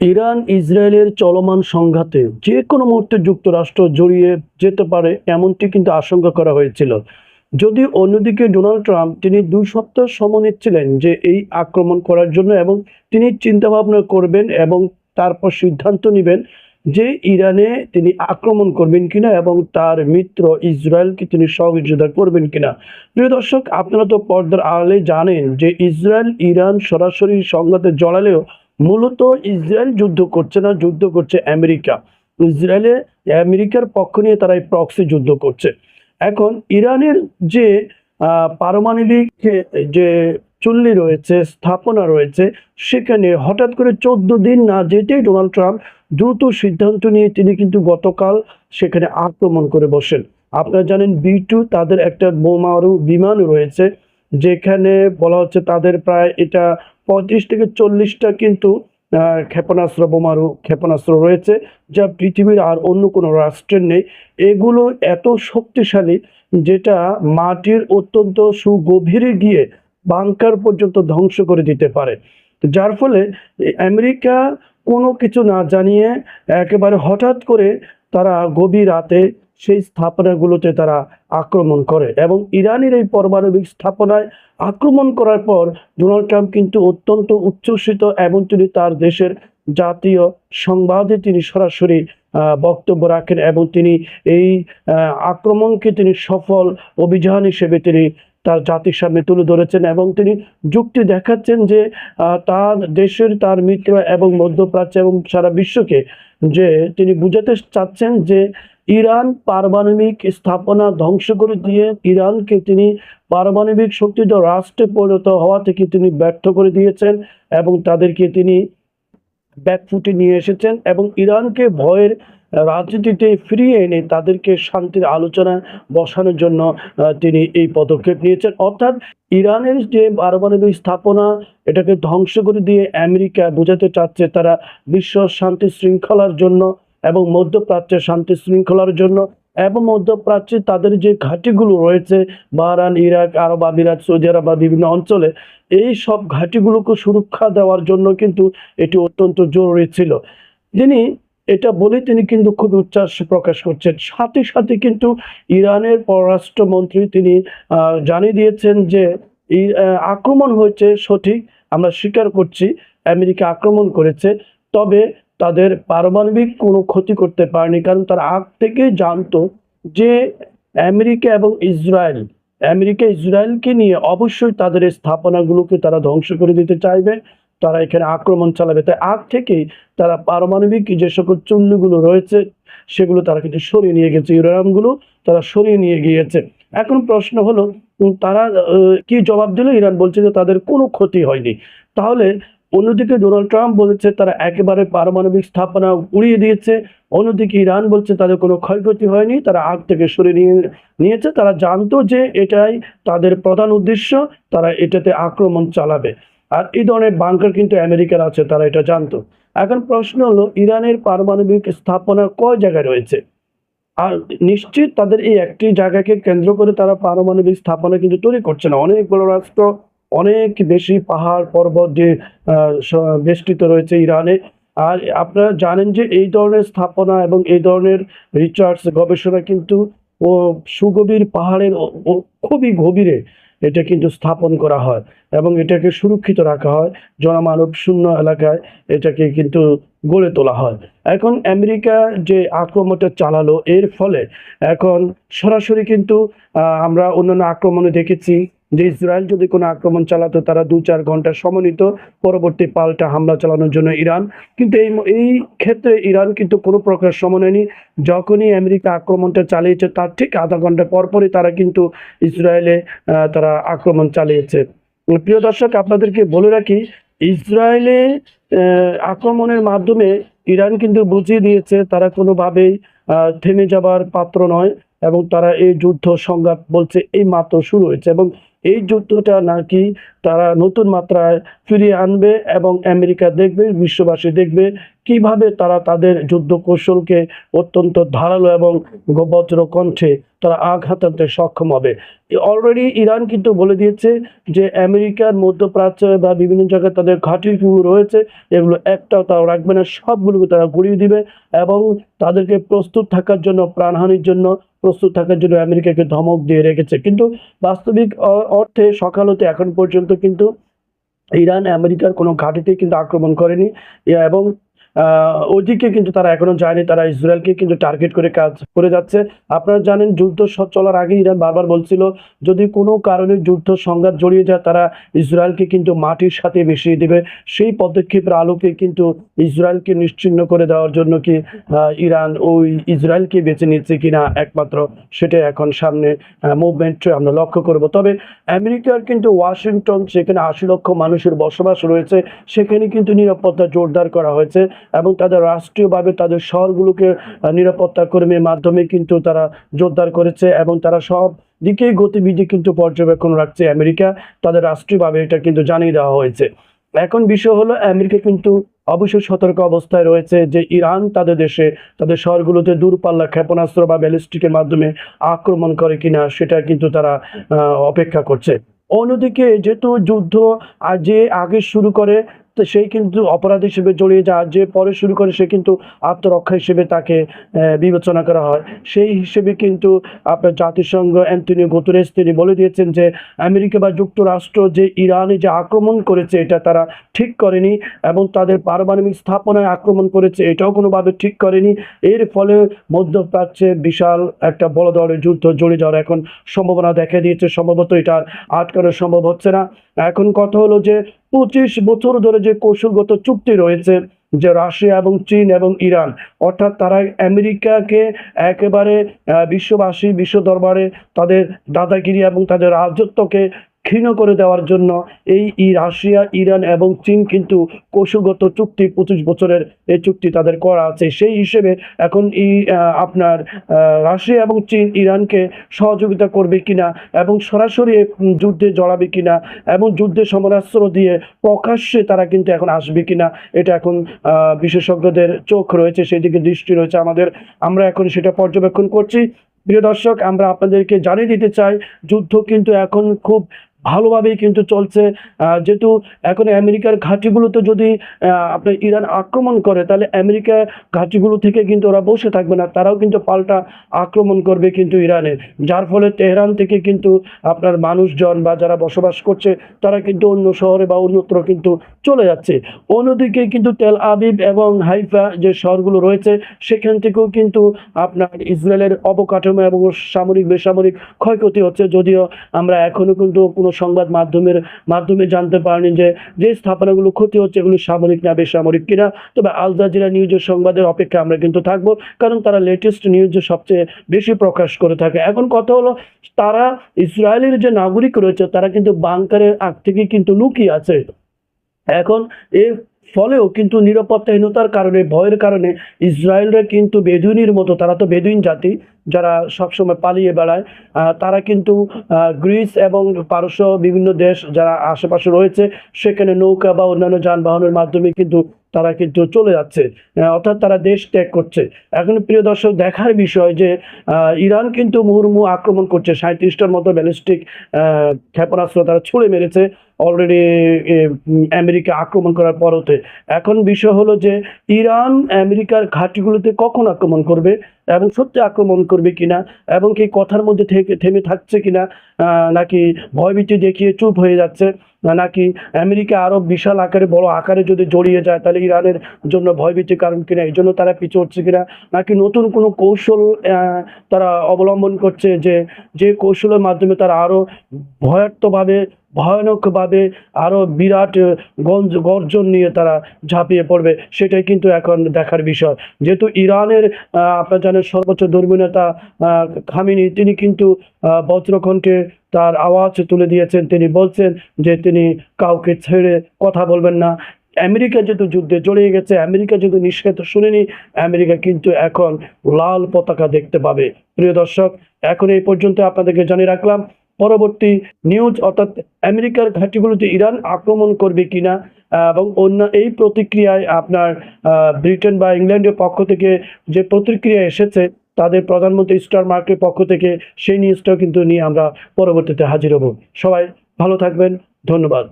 Iran ইসরায়েলের চলমান সংঘাতে যে কোনো মুহূর্তে যুক্তরাষ্ট্র জড়িয়ে যেতে পারে, এমনটি কিন্তু আশঙ্কা করা হয়েছিল। যদি অন্যদিকে ডোনাল্ড ট্রাম্প, তিনি দুই সপ্তাহ সময় নিচ্ছিলেন যে এই আক্রমণ করার জন্য এবং তিনি চিন্তাভাবনা করবেন এবং তারপর সিদ্ধান্ত নেবেন যে ইরানে তিনি আক্রমণ করবেন কিনা এবং তার মিত্র ইসরায়েলকে তিনি সহযোগিতা করবেন কিনা। প্রিয় দর্শক, আপনারা তো পর্দার আড়ালে জানেন যে ইসরায়েল ইরান সরাসরি সংঘাতে জড়ালেও মূলত ইসরায়েল যুদ্ধ করছে না, যুদ্ধ করছে আমেরিকা। ইসরায়েলে আমেরিকার পক্ষ নিয়ে তারা এই প্রক্সি যুদ্ধ করছে। এখন ইরানের যে পারমাণবিক যে চুল্লি রয়েছে, স্থাপনা রয়েছে, সেখানে হঠাৎ করে চোদ্দ দিন না যেতেই ডোনাল্ড ট্রাম্প দ্রুত সিদ্ধান্ত নিয়ে তিনি কিন্তু গতকাল সেখানে আক্রমণ করে বসেন। আপনারা জানেন বি টু তাদের একটা বোমারু বিমান রয়েছে। যেখানে বলা হচ্ছে তাদের প্রায় এটা পঁয়ত্রিশ থেকে চল্লিশটা কিন্তু ক্ষেপণাস্ত্র, বোমারু ক্ষেপণাস্ত্র রয়েছে, যা পৃথিবীর আর অন্য কোনো রাষ্ট্রের নেই। এগুলো এত শক্তিশালী যেটা মাটির অত্যন্ত সুগভীরে গিয়ে বাংকার পর্যন্ত ধ্বংস করে দিতে পারে। যার ফলে আমেরিকা কোনো কিছু না জানিয়ে একেবারে হঠাৎ করে তারা গভীর রাতে সেই স্থাপনাগুলোতে তারা আক্রমণ করে এবং ইরানের এই পারমাণবিক স্থাপনায় আক্রমণ করার পর ডোনাল্ড ট্রাম্প কিন্তু অত্যন্ত উচ্ছ্বসিত এবং তিনি তার দেশের জাতীয় সংবাদে তিনি সরাসরি বক্তব্য রাখেন এবং তিনি এই আক্রমণকে তিনি সফল অভিযান হিসেবে তিনি তার জাতির সামনে তুলে ধরেছেন এবং তিনি যুক্তি দেখাচ্ছেন যে তার দেশের তার মিত্র এবং মধ্যপ্রাচ্য এবং সারা বিশ্বকে যে তিনি বুঝাতে চাচ্ছেন যে ইরান পারমাণবিক স্থাপনা ধ্বংস করে দিয়ে ইরানকে তিনি পারমাণবিক শক্তিধর রাষ্ট্রে পরিণত হওয়া থেকে তিনি ব্যর্থ করে দিয়েছেন এবং তাদেরকে তিনি ব্যাকফুটে নিয়ে এসেছেন এবং ইরানকে ভয়ের রাজনীতিতে ফিরিয়ে এনে তাদেরকে শান্তির আলোচনায় বসানোর জন্য তিনি এই পদক্ষেপ নিয়েছেন। অর্থাৎ ইরানের যে পারমাণবিক স্থাপনা, এটাকে ধ্বংস করে দিয়ে আমেরিকা বোঝাতে চাচ্ছে তারা বিশ্ব শান্তি শৃঙ্খলার জন্য এবং মধ্যপ্রাচ্যের শান্তি শৃঙ্খলার জন্য এবং মধ্যপ্রাচ্যে তাদের যে ঘাঁটিগুলো রয়েছে বাহরান ইরাক, আরব আমিরাত, সৌদি আরব বা বিভিন্ন অঞ্চলে, এই সব ঘাঁটিগুলোকে সুরক্ষা দেওয়ার জন্য কিন্তু এটি অত্যন্ত জরুরি ছিল। তিনি এটা বলে তিনি কিন্তু খুব উচ্ছ্বাস প্রকাশ করছেন। সাথে সাথে কিন্তু ইরানের পররাষ্ট্রমন্ত্রী তিনি জানিয়ে দিয়েছেন যে আক্রমণ হয়েছে সঠিক, আমরা স্বীকার করছি, আমেরিকা আক্রমণ করেছে, তবে তাদের পারমাণবিক কোনো ক্ষতি করতে পারেনি, কারণ তারা আগ থেকে জানতো যে আমেরিকা এবং ইসরায়েল, আমেরিকা, ইসরায়েলকে নিয়ে অবশ্যই তাদের স্থাপনাগুলোকে তারা ধ্বংস করে দিতে চাইবে, তারা এখানে আক্রমণ চালাবে। তাই আগ থেকেই তারা পারমাণবিক যে সকল চুল্লিগুলো রয়েছে, সেগুলো তারা কিন্তু সরিয়ে নিয়ে গেছে, ইউরেনিয়ামগুলো তারা সরিয়ে নিয়ে গিয়েছে। এখন প্রশ্ন হলো, তারা কি জবাব দিল? ইরান বলছে যে তাদের কোনো ক্ষতি হয়নি। তাহলে অন্যদিকে ডোনাল্ড ট্রাম্প বলেছে তারা একেবারে পারমাণবিক স্থাপনা উড়িয়ে দিয়েছে। অন্যদিকে ইরান বলছে তাদের কোনো ক্ষয়ক্ষতি হয়নি, তারা আগ থেকে সরিয়ে নিয়ে নিয়েছে। তারা জানতো যে এটাই তাদের প্রধান উদ্দেশ্য, তারা এটাতে আক্রমণ চালাবে। আর এই ধরনের বাংকার কিন্তু আমেরিকার আছে, তারা এটা জানতো। এখন প্রশ্ন হলো, ইরানের পারমাণবিক স্থাপনা কয় জায়গায় রয়েছে? আর নিশ্চিত তাদের এই একটি জায়গাকে কেন্দ্র করে তারা পারমাণবিক স্থাপনা কিন্তু তৈরি করছে না। অনেক বড় রাষ্ট্র অনেক বেশি পাহাড় পর্বত যে বেষ্টিত রয়েছে ইরানে। আর আপনারা জানেন যে এই ধরনের স্থাপনা এবং এই ধরনের রিসার্চ গবেষণা কিন্তু, ও, সুগভীর পাহাড়ের খুবই গভীরে এটা কিন্তু স্থাপন করা হয় এবং এটাকে সুরক্ষিত রাখা হয় জনমানব শূন্য এলাকায় এটাকে কিন্তু গড়ে তোলা হয়। এখন আমেরিকা যে আক্রমণটা চালালো, এর ফলে এখন সরাসরি কিন্তু আমরা অন্যান্য আক্রমণে দেখেছি যে ইসরায়েল যদি কোনো আক্রমণ চালাতো, তারা দু চার ঘণ্টা সমন্বিত পরবর্তী পাল্টা হামলা চালানোর জন্য ইরান। কিন্তু এই এই ক্ষেত্রে ইরান কিন্তু কোনো প্রকার সময় নেয়নি। যখনই আমেরিকা আক্রমণটা চালিয়েছে, তার ঠিক আধা ঘণ্টা পরপরই তারা কিন্তু ইসরায়েলে তারা আক্রমণ চালিয়েছে। প্রিয় দর্শক, আপনাদেরকে বলে রাখি, ইসরায়েলে আক্রমণের মাধ্যমে ইরান কিন্তু বুঝিয়ে দিয়েছে, তারা কোনোভাবেই থেমে যাবার পাত্র নয় এবং তারা এই যুদ্ধ সংঘাত বলছে এই মাত্র শুরু হয়েছে এবং এই যুদ্ধটা নাকি তারা নতুন মাত্রায় ফিরিয়ে আনবে এবং আমেরিকা দেখবে, বিশ্ববাসী দেখবে কীভাবে তারা তাদের যুদ্ধ কৌশলকে অত্যন্ত ধারালো এবং বজ্র কণ্ঠে তারা আঘাত আনতে সক্ষম হবে। অলরেডি ইরান কিন্তু বলে দিয়েছে যে আমেরিকার মধ্যপ্রাচ্য বা বিভিন্ন জায়গায় তাদের ঘাঁটিগুলো রয়েছে, এগুলো একটাও তারা রাখবে না, সবগুলোকে তারা গুড়িয়ে দিবে এবং তাদেরকে প্রস্তুত থাকার জন্য, প্রাণহানির জন্য প্রস্তুত থাকার জন্য আমেরিকাকে ধমক দিয়ে রেখেছে। কিন্তু বাস্তবিক অর্থে সকাল হতে এখন পর্যন্ত কিন্তু ইরান আমেরিকার কোনো ঘাঁটিতে কিন্তু আক্রমণ করেনি। এবং ওদিকে কিন্তু তারা এখনও যায়নি, তারা ইসরায়েলকে কিন্তু টার্গেট করে কাজ করে যাচ্ছে। আপনারা জানেন যুদ্ধ চলার আগে ইরান বারবার বলছিল, যদি কোনো কারণে যুদ্ধ সংঘাত জড়িয়ে যায়, তারা ইসরায়েলকে কিন্তু মাটির সাথে মিশিয়ে দিবে। সেই পদক্ষেপের আলোকে কিন্তু ইসরায়েলকে নিশ্চিহ্ন করে দেওয়ার জন্য কি ইরান ওই ইসরায়েলকে বেছে নিচ্ছে কিনা একমাত্র সেটা এখন সামনে মুভমেন্ট আমরা লক্ষ্য করব। তবে আমেরিকার কিন্তু ওয়াশিংটন, সেখানে আশি লক্ষ মানুষের বসবাস রয়েছে, সেখানে কিন্তু নিরাপত্তা জোরদার করা হয়েছে। এবং তাদের রাষ্ট্রীয়ভাবে তাদের শহরগুলোকে নিরাপত্তা কর্মীর মাধ্যমে কিন্তু তারা জোরদার করেছে এবং তারা সব দিকেই গতিবিধি কিন্তু পর্যবেক্ষণ রাখছে আমেরিকা। তাদের রাষ্ট্রীয়ভাবে এটা কিন্তু জানিয়ে দেওয়া হয়েছে। এখন বিষয় হলো, আমেরিকা কিন্তু অবশ্যই সতর্ক অবস্থায় রয়েছে যে ইরান তাদের দেশে তাদের শহরগুলোতে দূরপাল্লা ক্ষেপণাস্ত্র বা ব্যালিস্টিকের মাধ্যমে আক্রমণ করে কিনা সেটা কিন্তু তারা অপেক্ষা করছে। অন্যদিকে যেহেতু যুদ্ধ যে আগে শুরু করে তো সেই কিন্তু অপরাধ হিসেবে জড়িয়ে আর যে পরে শুরু করে সে কিন্তু আত্মরক্ষা হিসেবে তাকে বিবেচনা করা হয়। সেই হিসেবে কিন্তু আপনার জাতিসংঘ অ্যান্টনিও গুতেরেস তিনি বলে দিয়েছেন যে, আমেরিকা বা যুক্তরাষ্ট্র যে ইরানে যে আক্রমণ করেছে, এটা তারা ঠিক করেনি এবং তাদের পারমাণবিক স্থাপনায় আক্রমণ করেছে, এটাও কোনোভাবে ঠিক করেনি। এর ফলে মধ্যপ্রাচ্যে বিশাল একটা বড় ধরনের যুদ্ধ জড়িয়ে যাওয়ার এখন সম্ভাবনা দেখা দিয়েছে। সম্ভবত এটা আটকানো সম্ভব হচ্ছে না। এখন কথা হলো যে পঁচিশ বছর ধরে যে কৌশলগত চুক্তি রয়েছে যে রাশিয়া এবং চীন এবং ইরান, অর্থাৎ তারা আমেরিকাকে একেবারে বিশ্ববাসী, বিশ্ব দরবারে তাদের দাদাগিরি এবং তাদের রাজত্বকে ক্ষীণ করে দেওয়ার জন্য এই ই রাশিয়া ইরান এবং চীন কিন্তু কৌশলগত চুক্তি পঁচিশ বছরের এই চুক্তি তাদের করা আছে। সেই হিসেবে এখন আহ, আপনার রাশিয়া এবং চীন ইরানকে সহযোগিতা করবে কিনা এবং সরাসরি যুদ্ধে জড়াবে কিনা এবং যুদ্ধে সমরাস্ত্র দিয়ে প্রকাশ্যে তারা কিন্তু এখন আসবে কিনা এটা এখন বিশেষজ্ঞদের চোখ রয়েছে সেদিকে দৃষ্টি রয়েছে আমাদের। আমরা এখন সেটা পর্যবেক্ষণ করছি। প্রিয় দর্শক আমরা আপনাদেরকে জানিয়ে দিতে চাই যুদ্ধ কিন্তু এখন খুব ভালোভাবেই কিন্তু চলছে। যেহেতু এখন আমেরিকার ঘাঁটিগুলোতে যদি আপনার ইরান আক্রমণ করে, তাহলে আমেরিকা ঘাঁটিগুলো থেকে কিন্তু ওরা বসে থাকবে না, তারাও কিন্তু পাল্টা আক্রমণ করবে কিন্তু ইরানে। যার ফলে তেহরান থেকে কিন্তু আপনার মানুষজন বা যারা বসবাস করছে, তারা কিন্তু অন্য শহরে বা অন্যত্র কিন্তু চলে যাচ্ছে। অন্যদিকে কিন্তু তেল আবিব এবং হাইফা যে শহরগুলো রয়েছে, সেখান থেকেও কিন্তু আপনার ইসরায়েলের অবকাঠামো এবং সামরিক বেসামরিক ক্ষয়ক্ষতি হচ্ছে। যদিও আমরা এখনও কিন্তু কোনো সংবাদ মাধ্যমের মাধ্যমে জানতে পারেনি যে যে স্থাপনাগুলো ক্ষতি হচ্ছে এগুলো সামরিক না বেসামরিক কিনা। তবে আল জাজিরা নিউজের সংবাদের অপেক্ষা আমরা কিন্তু থাকব, কারণ তারা লেটেস্ট নিউজ সবচেয়ে বেশি প্রকাশ করে থাকে। এখন কথা হলো, তারা ইসরায়েলের যে নাগরিক রয়েছে, তারা কিন্তু বাংকারের আগ থেকে কিন্তু লুকিয়ে আছে। এখন এর ফলেও কিন্তু নিরাপত্তাহীনতার কারণে, ভয়ের কারণে ইসরায়েলরা কিন্তু বেদুইনের মতো, তারা তো বেদুইন জাতি, যারা সবসময় পালিয়ে বেড়ায় তারা কিন্তু গ্রিস এবং পারস্য বিভিন্ন দেশ যারা আশেপাশে রয়েছে, সেখানে নৌকা বা অন্যান্য যানবাহনের মাধ্যমে কিন্তু তারা কিন্তু চলে যাচ্ছে অর্থাৎ তারা দেশ ত্যাগ করছে। এখন প্রিয় দর্শক, দেখার বিষয় যে ইরান কিন্তু মুহুর্মুহু আক্রমণ করছে সাঁত্রিশটার মতো ব্যালিস্টিক ক্ষেপণাস্ত্র তারা ছুঁড়ে মেরেছে অলরেডি আমেরিকা আক্রমণ করার পরতে। এখন বিষয় হলো যে, ইরান আমেরিকার ঘাঁটিগুলোতে কখন আক্রমণ করবে এবং সত্যি আক্রমণ করবে কিনা এবং কি কথার মধ্যে থেকে, থেমে থাকছে কিনা নাকি ভয়ভীতি দেখিয়ে চুপ হয়ে যাচ্ছে? নাকি আমেরিকা আরও বিশাল আকারে, বড় আকারে যদি জড়িয়ে যায়, তাহলে ইরানের জন্য ভয়ভীতির কারণ কিনা? এই জন্য তারা পিছু হচ্ছে কিনা? নাকি নতুন কোনো কৌশল তারা অবলম্বন করছে যে যে কৌশলের মাধ্যমে তারা আরও ভয়ার্থভাবে ভয়ানকভাবে আরও বিরাট গঞ্জ, গর্জন নিয়ে তারা ঝাঁপিয়ে পড়বে, সেটাই কিন্তু এখন দেখার বিষয়। যেহেতু ইরানের আপনার জানেন সর্বোচ্চ ধর্মীয় নেতা খামিনি, তিনি কিন্তু বজ্রকণ্ঠে তার আওয়াজ তুলে দিয়েছেন। তিনি বলছেন যে তিনি কাউকে ছেড়ে কথা বলবেন না। আমেরিকা যেহেতু যুদ্ধে জড়িয়ে গেছে, আমেরিকা যেহেতু নিষেধ শুনেনি, আমেরিকা কিন্তু এখন লাল পতাকা দেখতে পাবে। প্রিয় দর্শক, এখন এই পর্যন্ত আপনাদেরকে জানিয়ে রাখলাম পরবর্তী নিউজ অর্থাৎ আমেরিকার ঘাঁটিগুলোতে ইরান আক্রমণ করবে কিনা এবং অন্য এই প্রতিক্রিয়ায় আপনার ব্রিটেন বা ইংল্যান্ডের পক্ষ থেকে যে প্রতিক্রিয়া এসেছে, তাদের প্রধানমন্ত্রী স্টার মার্কের পক্ষ থেকে সেই নিউজটাও কিন্তু নিয়ে আমরা পরবর্তীতে হাজির হব। সবাই ভালো থাকবেন। ধন্যবাদ।